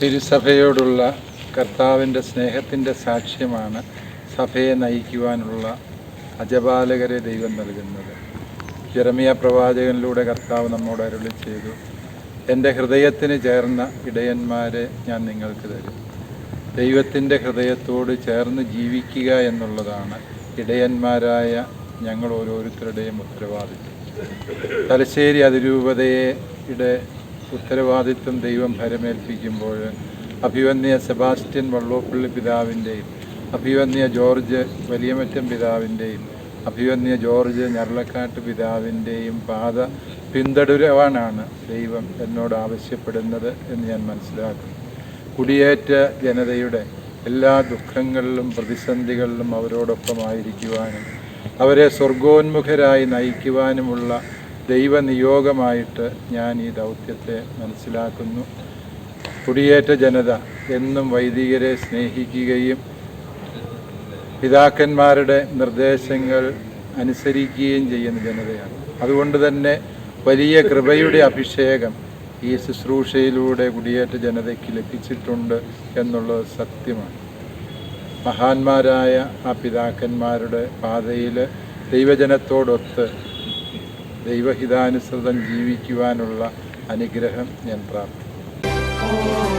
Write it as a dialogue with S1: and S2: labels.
S1: തിരുസഭയോടുള്ള കർത്താവിന്റെ സ്നേഹത്തിന്റെ സാക്ഷ്യമാണ് സഭയെ നയിക്കുവാനുള്ള അജപാലകരെ ദൈവം നൽകുന്നത്. ജെറമിയ പ്രവാചകനിലൂടെ കർത്താവ് നമ്മോട് അരുളി ചെയ്തു എന്റെ ഹൃദയത്തിന് ചേർന്ന ഇടയന്മാരെ ഞാൻ നിങ്ങൾക്ക് തരും. ദൈവത്തിന്റെ ഹൃദയത്തോട് ചേർന്ന് ജീവിക്കുക എന്നുള്ളതാണ് ഇടയന്മാരായ ഞങ്ങൾ ഓരോരുത്തരുടെയും ഉത്തരവാദിത്വം. തലശ്ശേരി അതിരൂപതയുടെ ഉത്തരവാദിത്വം ദൈവം ഭരമേൽപ്പിക്കുമ്പോൾ അഭിവന്യ സെബാസ്റ്റ്യൻ വള്ളോപ്പള്ളി പിതാവിന്റെയും അഭിവന്യ ജോർജ് വലിയമറ്റം പിതാവിന്റെയും അഭിവന്യ ജോർജ് ഞരളക്കാട്ട് പിതാവിന്റെയും പാത പിന്തുടരുവാനാണ് ദൈവം എന്നോട് ആവശ്യപ്പെടുന്നത് എന്ന് ഞാൻ മനസ്സിലാക്കുന്നു. കുടിയേറ്റ ജനതയുടെ എല്ലാ ദുഃഖങ്ങളിലും പ്രതിസന്ധികളിലും അവരോടൊപ്പമായിരിക്കുവാനും അവരെ സ്വർഗോന്മുഖരായി നയിക്കുവാനുമുള്ള ദൈവനിയോഗമായിട്ട് ഞാൻ ഈ ദൗത്യത്തെ മനസ്സിലാക്കുന്നു. കുടിയേറ്റ ജനത എന്നും വൈദികരെ സ്നേഹിക്കുകയും പിതാക്കന്മാരുടെ നിർദ്ദേശങ്ങൾ അനുസരിക്കുകയും ചെയ്യുന്ന ജനതയാണ്. അതുകൊണ്ട് തന്നെ വലിയ കൃപയുടെ അഭിഷേകം ഈ ശുശ്രൂഷയിലൂടെ കുടിയേറ്റ ജനതയ്ക്ക് ലഭിച്ചിട്ടുണ്ട് എന്നുള്ളത് സത്യമാണ്. മഹാന്മാരായ ആ പിതാക്കന്മാരുടെ പാതയിൽ ദൈവജനത്തോടൊത്ത് ദൈവഹിതാനുസൃതം ജീവിക്കുവാനുള്ള അനുഗ്രഹം ഞാൻ പ്രാർത്ഥിക്കുന്നു